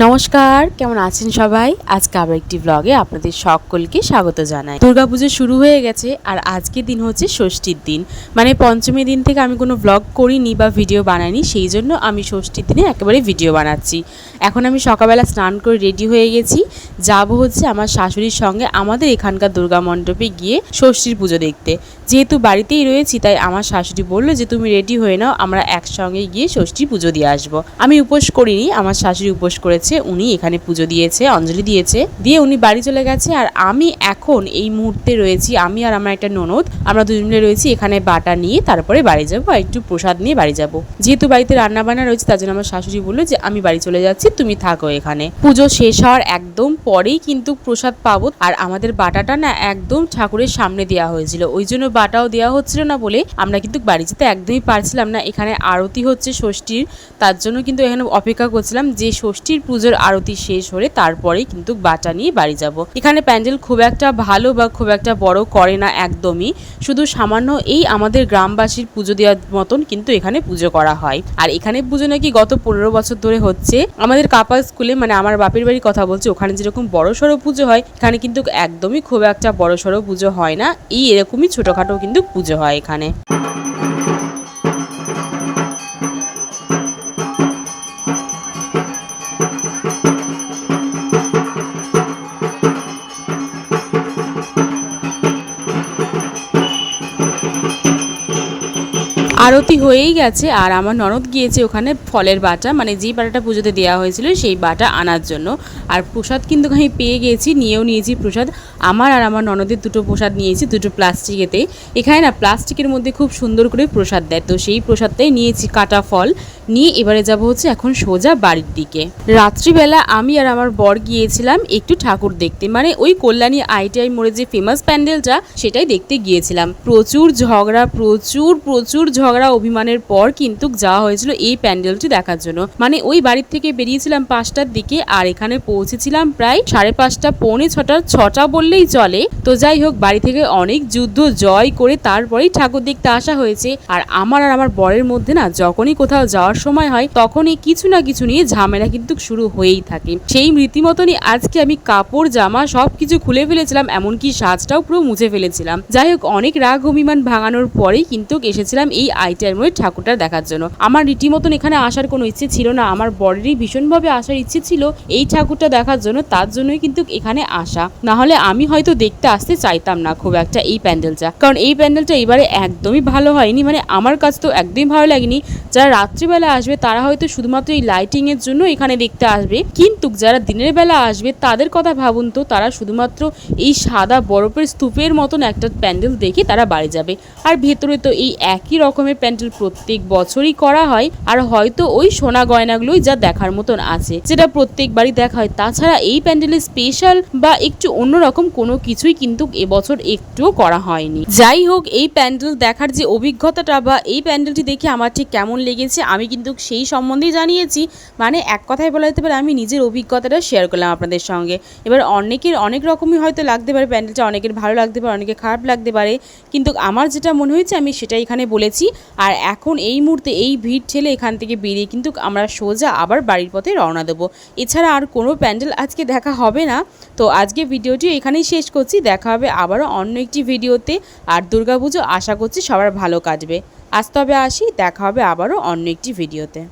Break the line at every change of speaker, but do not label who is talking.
নমস্কার, কেমন আছেন সবাই? আজকে আবার একটি ব্লগে আপনাদের সকলকে স্বাগত জানাই। দুর্গাপুজো শুরু হয়ে গেছে আর আজকের দিন হচ্ছে ষষ্ঠীর দিন। মানে পঞ্চমী দিন থেকে আমি কোনো ব্লগ করিনি বা ভিডিও বানাইনি, সেই জন্য আমি ষষ্ঠীর দিনে একেবারে ভিডিও বানাচ্ছি। এখন আমি সকালবেলা স্নান করে রেডি হয়ে গেছি। যাব হচ্ছে আমার শাশুড়ির সঙ্গে আমাদের এখানকার দুর্গা মণ্ডপে গিয়ে ষষ্ঠীর পুজো দেখতে। যেহেতু বাড়িতেই রয়েছি, তাই আমার শাশুড়ি বলল যে, তুমি রেডি হয়ে নাও, আমরা একসঙ্গে গিয়ে ষষ্ঠী পুজো দিয়ে আসব। আমি উপোস করিনি, আমার শাশুড়ি উপোস করেছে, উনি এখানে পুজো দিয়েছে, অঞ্জলি দিয়েছে, দিয়ে উনি বাড়ি চলে গেছে। আর আমি এখন এই মুহূর্তে রয়েছি, আমি আর আমার একটা ননদ, আমরা দুজন মিলে রয়েছি এখানে বাটা নিয়ে, তারপরে বাড়ি যাব আর একটু প্রসাদ নিয়ে বাড়ি যাব। যেহেতু বাড়িতে রান্না বান্না রয়েছে, তার জন্য আমার শাশুড়ি বলল যে, আমি বাড়ি চলে যাচ্ছি, তুমি থাকো এখানে। পুজো শেষ হওয়ার একদম পরেই কিন্তু প্রসাদ পাবো। আর আমাদের বাটাটা না একদম ঠাকুরের সামনে দেওয়া হয়েছিল। ওই জন্য বাটাও দেওয়া হচ্ছিল না বলে আমরা কিন্তু বাড়ি যেতে একদমই পারছিলাম না। এখানে আরতি হচ্ছে ষষ্ঠীর, তার জন্য কিন্তু এখানে অপেক্ষা করছিলাম যে ষষ্ঠীর পুজোর আরতি শেষ হলে তারপরেই কিন্তু বাটা নিয়ে বাড়ি যাব। এখানে প্যান্ডেল খুব একটা ভালো বা খুব একটা বড় করে না একদমই। শুধু সামান্য এই আমাদের গ্রামবাসীর পুজো দেওয়ার মতন কিন্তু এখানে পুজো করা হয়। আর এখানে পুজো নাকি গত পনেরো বছর ধরে হচ্ছে। আমাদের কাপা স্কুলে মানে আমার বাপের বাড়ির কথা বলছি, ওখানে যেরকম বড় সড়ো পুজো হয়, এখানে কিন্তু একদমই খুব একটা বড় সড়ো পুজো হয় না। এই এরকমই ছোটোখাটো কিন্তু পুজো হয় এখানে। আরতি হয়েই গেছে আর আমার ননদ গিয়েছে ওখানে ফলের বাটা মানে যেই বাটাটা পুজোতে দেওয়া হয়েছিল সেই বাটা আনার জন্য। আর প্রসাদ কিন্তু আমি পেয়ে গেছি, নিয়েও নিয়েছি প্রসাদ। আমার আর আমার ননদের দুটো প্রসাদ নিয়েছি, দুটো প্লাস্টিকেতে এখানে না প্লাস্টিকের মধ্যে খুব সুন্দর করে প্রসাদ দেয়, তো সেই প্রসাদটাই নিয়েছি কাটা ফল। নিয়ে এবারে যাব হচ্ছে এখন সোজা বাড়ির দিকে। রাত্রিবেলা আমি আর আমার বর গিয়েছিলাম একটু ঠাকুর দেখতে মানে ওই কল্যাণী আইটিআই মোড়ে যে ফেমাস প্যান্ডেলটা, সেটাই দেখতে গিয়েছিলাম। প্রচুর ঝগড়া, প্রচুর প্রচুর ঝগড়া। অভিমানের পর কিন্তু যাওয়া হয়েছিল এই প্যান্ডেলটি দেখার জন্য। মানে ওই বাড়ির থেকে বেরিয়েছিলাম পাঁচটার দিকে আর এখানে পৌঁছেছিলাম প্রায় সাড়ে পাঁচটা, পৌনে ছটা ছটা বললেই চলে। তো যাই হোক, বাড়ি থেকে অনেক যুদ্ধ, জয় করে তারপরেই ঠাকুর দেখতে আসা হয়েছে। আর আমার আর আমার বরের মধ্যে না যখনই কোথাও যাওয়ার সময় হয়, তখনই কিছু না কিছু নিয়ে ঝামেলা কিন্তু শুরু হয়েই থাকে। সেই রীতিমতনই আজকে আমি কাপড়, জামা সব কিছু খুলে ফেলেছিলাম, এমনকি সাজটাও পুরো মুছে ফেলেছিলাম। যাই হোক, অনেক রাগ, অভিমান ভাঙানোর পরেই কিন্তু এসেছিলাম এই আইটিআর মোড়ে ঠাকুরটা দেখার জন্য। আমার রীতিমতন এখানে আসার কোনো ইচ্ছে ছিল না। আমার বরেরই ভীষণভাবে আসার ইচ্ছে ছিল এই ঠাকুরটা দেখার জন্য, তার জন্যই কিন্তু এখানে আসা। না হলে আমি হয়তো দেখতে আসতে চাইতাম না খুব একটা এই প্যান্ডেলটা। কারণ এই প্যান্ডেলটা এবারে একদমই ভালো হয়নি। মানে আমার কাছে তো একদমই ভালো লাগেনি। যারা রাত্রিবেলা আসবে, তারা হয়তো শুধুমাত্র এই লাইটিং এর জন্য এখানে দেখতে আসবে। কিন্তু যারা দিনের বেলা আসবে, তাদের কথা ভাবুন তো, তারা শুধুমাত্র এই সাদা বরফের স্তূপের মতন একটা প্যান্ডেল দেখে তারা বাড়ি যাবে। আর ভেতরে তো এই একই রকমের প্যান্ডেল প্রত্যেক বছরই করা হয়, আর হয়তো ওই সোনা গয়নাগুলোই যা দেখার মতন আছে। যেটা প্রত্যেকবারই দেখা হয়। তাছাড়া এই প্যান্ডেলের স্পেশাল বা একটু অন্যরকম কোনো কিছুই কিন্তু এবছর একটুও করা হয়নি। যাই হোক, এই প্যান্ডেল দেখার যে অভিজ্ঞতাটা বা এই প্যান্ডেলটি দেখে আমার ঠিক কেমন লেগেছে, আমি কিন্তু সেই সম্বন্ধেই জানিয়েছি। মানে এক কথায় বলা যেতে পারে, আমি নিজের অভিজ্ঞতাটা শেয়ার করলাম আপনাদের সঙ্গে। এবার অনেকের অনেক রকমই হয়তো লাগতে পারে প্যান্ডেলটা, অনেকের ভালো লাগতে পারে, অনেকের খারাপ লাগতে পারে। কিন্তু আমার যেটা মনে হয়েছে, আমি সেটা এখানে বলেছি। আর এখন এই মুহূর্তে এই ভিড় ঠেলে এখান থেকে বেরিয়ে কিন্তু আমরা সোজা আবার বাড়ির পথে রওনা দেবো। এছাড়া আর কোনো প্যান্ডেল আজকে দেখা হবে না। তো আজকে ভিডিওটি এখানেই শেষ করছি। দেখা হবে আবারও অন্য একটি ভিডিওতে। আর দুর্গাপুজো আশা করছি সবার ভালো কাটবে। আসতে হবে আসি, দেখা হবে আবারও অন্য একটি ভিডিওতে।